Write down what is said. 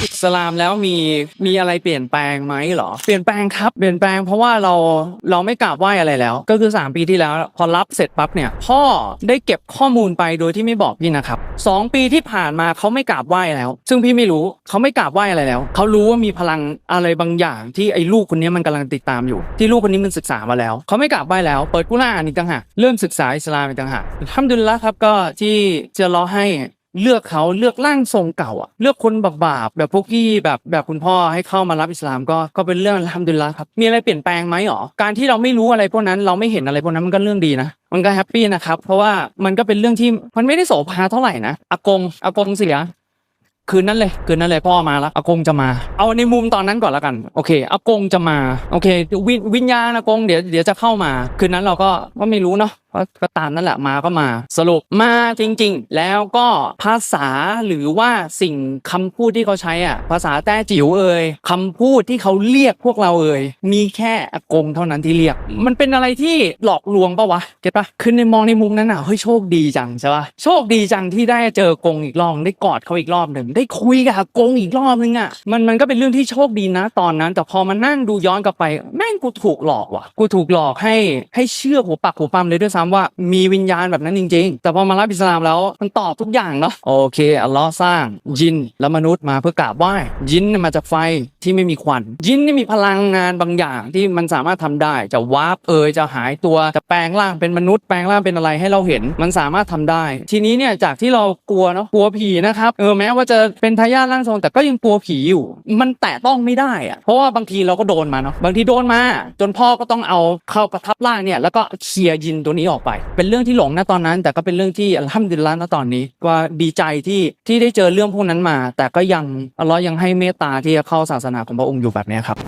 อิสลามแล้วมีมีอะไรเปลี่ยนแปลงไหมเหรอ เปลี่ยนแปลงครับ เปลี่ยนแปลงเพราะว่าเราเราไม่กราบไหว้อะไรแล้ว ก็คือ 3 ปีที่แล้ว พอรับเสร็จปั๊บเนี่ย พ่อได้เก็บข้อมูลไปโดยที่ไม่บอกพี่นะครับสองปีที่ผ่านมาเขาไม่กราบไหว้แล้ว ซึ่งพี่ไม่รู้เขาไม่กราบไหว้อะไรแล้วเขารู้ว่ามีพลังอะไรบางอย่าง ที่ไอ้ลูกคนนี้มันกำลังติดตามอยู่ ที่ลูกคนนี้มันศึกษามาแล้วเขาไม่กราบไหว้แล้ว เปิดกุรอานอีกต่างหากเริ่มศึกษาอิสลามอีกต่างหากทำดุลิลละครับก็ที่จะรอให้ เลือกเขาเลือกร่างทรงเก่าอะเลือกคนบาปแบบพวกพี่แบบแบบคุณพ่อให้เข้ามารับอิสลามก็ก็เป็นเรื่องทำดุลลละครับมีอะไรเปลี่ยนแปลงไหมหรอการที่เราไม่รู้อะไรพวกนั้นเราไม่เห็นอะไรพวกนั้นมันก็เรื่องดีนะมันก็แฮปปี้นะครับเพราะว่ามันก็เป็นเรื่องที่มันไม่ได้โสภาเท่าไหร่นะอากงอากงเสียคืนนั้นเลยคืนนั้นเลยพ่อมาแล้วอากงจะมา เอาในมุมตอนนั้นก่อนล้วกันโอเคอากงจะมาโอเควิญญาณอากงเดี๋ยวเดี๋ยวจะเข้ามา คืนนั้นเราก็ก็ไม่รู้เนาะ ก็ตามนั่นแหละมาก็มา สรุปมาจริง ๆ แล้วก็ภาษาหรือว่าสิ่งคำพูดที่เขาใช้อะ ภาษาแต้จิ๋วเอ่ยคำพูดที่เขาเรียกพวกเราเอ่ยมีแค่อากงเท่านั้นที่เรียก มันเป็นอะไรที่หลอกลวงปะวะเก็ตปะคือในมองในมุมนั้นอะเฮ้ยโชคดีจังใช่ปะโชคดีจังที่ได้เจอกงอีกรอบได้กอดเขาอีกรอบหนึ่งได้คุยกับอากงอีกรอบนึงอะมันมันก็เป็นเรื่องที่โชคดีนะตอนนั้น แต่พอมานั่งดูย้อนกลับไปแม่ กูถูกหลอกว่ะ กูถูกหลอกให้ให้เชื่อหัวปักหัวปั๊มเลยด้วยซ้ำว่ามีวิญญาณแบบนั้นจริง ๆ แต่พอมารับอิสลามแล้วมันตอบทุกอย่างเนาะโอเคอัลลอฮ์สร้างยินและมนุษย์มาเพื่อกราบไหว้ยินมาจากไฟที่ไม่มีควันยินนี่มีพลังงานบางอย่างที่มันสามารถทำได้จะวาร์ปเอยจะหายตัวจะแปลงร่างเป็นมนุษย์แปลงร่างเป็นอะไรให้เราเห็นมันสามารถทำได้ ทีนี้เนี่ยจากที่เรากลัวเนาะกลัวผีนะครับเออแม้ว่าจะเป็นทายาทร่างทรงแต่ก็ยังกลัวผีอยู่ มันแตะต้องไม่ได้อะเพราะว่าบางทีเราก็โดนมาเนาะบางทีโดนมาจนพ่อก็ต้องเอาเข้าประทับร่างเนี่ยแล้วก็เคลียร์ยินตัวนี้ออกไป เป็นเรื่องที่หลงนะตอนนั้น แต่ก็เป็นเรื่องที่อัลฮัมดุลิลละนะตอนนี้ว่าดีใจที่ที่ได้เจอเรื่องพวกนั้นมา แต่ก็ยังอัลลอฮ์ยังให้เมตตาที่จะเข้าศาสนาของพระองค์อยู่แบบนี้ครับ